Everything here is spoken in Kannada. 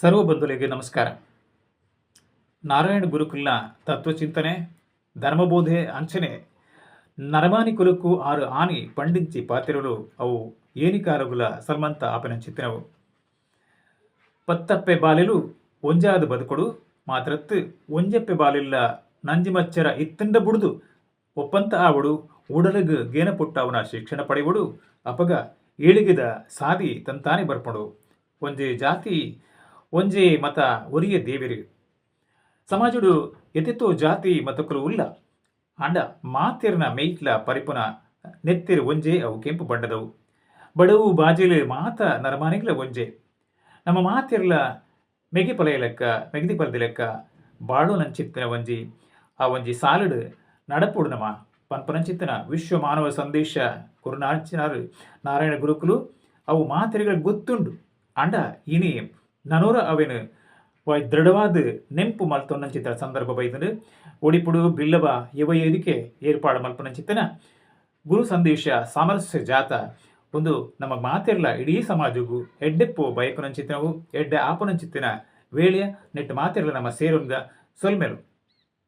ಸರ್ವ ಬಂಧುಗಳಿಗೆ ನಮಸ್ಕಾರ. ನಾರಾಯಣ ಗುರುಕುಲ್ನ ತತ್ವಚಿಂತನೆ, ಧರ್ಮಬೋಧೆ, ಅಂಚನೆ, ನರಮಾನಿ ಕುಲಕ್ಕೂ ಆರು ಆನಿ ಪಂಡಿಂಚಿ ಪಾತಿರಲು, ಅವು ಏನಿಕಾರಗುಲ ಸಲ್ಮಂತ ಆಪನ ಚಿತ್ತನವು. ಪತ್ತಪ್ಪೆ ಬಾಲಿಲು ಒಂಜಾದ ಬದುಕೊಡು, ಮಾತ್ರತ್ತು ಒಂಜಪ್ಪೆ ಬಾಲಿಲ್ಲ ನಂಜಿಮಚ್ಚರ ಇತ್ತಂಡ ಬುಡ್ದು, ಒಪ್ಪಂತ ಆವಡು, ಉಡಲಗ ಗೇನ ಪುಟ್ಟವನ ಶಿಕ್ಷಣ ಪಡೆಯುವುದು ಅಪಗ ಏಳಿಗೆದ ಸಾದಿ ತಂತಾನೆ ಬರ್ಪಡು. ಒಂದೇ ಜಾತಿ ಒಂಜೆ ಮತ ಒರಿಯ ದೇವಿರಿ ಸಮಾಜಡು ಎತೆತ್ತೋ ಜಾತಿ ಮತಕ್ಕಲು ಉಲ್ಲ. ಅಂಡ ಮಾತೆರ್ನ ಮೇಯ್ಟ್ಲ ಪರಿಪುನ ನೆತ್ತಿರ್ ಒಂಜೆ ಅವು ಕೆಂಪು ಬಂಡದವು ಬಡವು ಬಾಜಿಲು ಮಾತ ನರಮಾನಿಗ್ಲ ಒಂಜೆ. ನಮ್ಮ ಮಾತೆರ್ಲ ಮೆಗಿ ಪಲೆಯ ಲೆಕ್ಕ, ಮೆಗದಿ ಲೆಕ್ಕ, ಬಾಳು ನಂಚಿತ್ತಿನ ಒಂಜಿ. ಆ ಒಂಜಿ ಸಾಲಡು ನಡಪುಡು ನಮ್ಮ ಪನ್ಪನಂಚಿತ್ತಿನ ವಿಶ್ವ ಮಾನವ ಸಂದೇಶ ಗುರುನಾಚಿನಾರು ನಾರಾಯಣ ಗುರುಕುಲು ಅವು ಮಾತೆರೆಗಳ ಗೊತ್ತುಂಡು. ಅಂಡ ಇನಿ ನನೂರ ಅವೆನು ದೃಢವಾದ ನೆಂಪು ಮಲ್ತೊನ್ನಂಚಿತ್ತಿನ ಸಂದರ್ಭ ಬೈದನು ಒಡಿಪುಡು ಬಿಲ್ಲವ, ಇವ ಏರಿಕೆ ಏರ್ಪಾಡು ಮಲ್ಪನಂಚಿತ್ತನ ಗುರು ಸಂದೇಶ ಸಾಮರಸ್ಯ ಜಾತ ಒಂದು ನಮ್ಮ ಮಾತಿರ್ಲ ಇಡೀ ಸಮಾಜಗೂ ಎಡ್ಡೆಪ್ಪು ಬಯಕುನಂಚಿತ್ತಿನವು ಎಡ್ಡೆ ಆಪನಂಚಿತ್ತಿನ ವೇಳೆಯ ನೆಟ್ಟು ಮಾತಿರ್ಲ ನಮ್ಮ ಸೇರೊಂದ ಸೊಲ್ಮೆಲು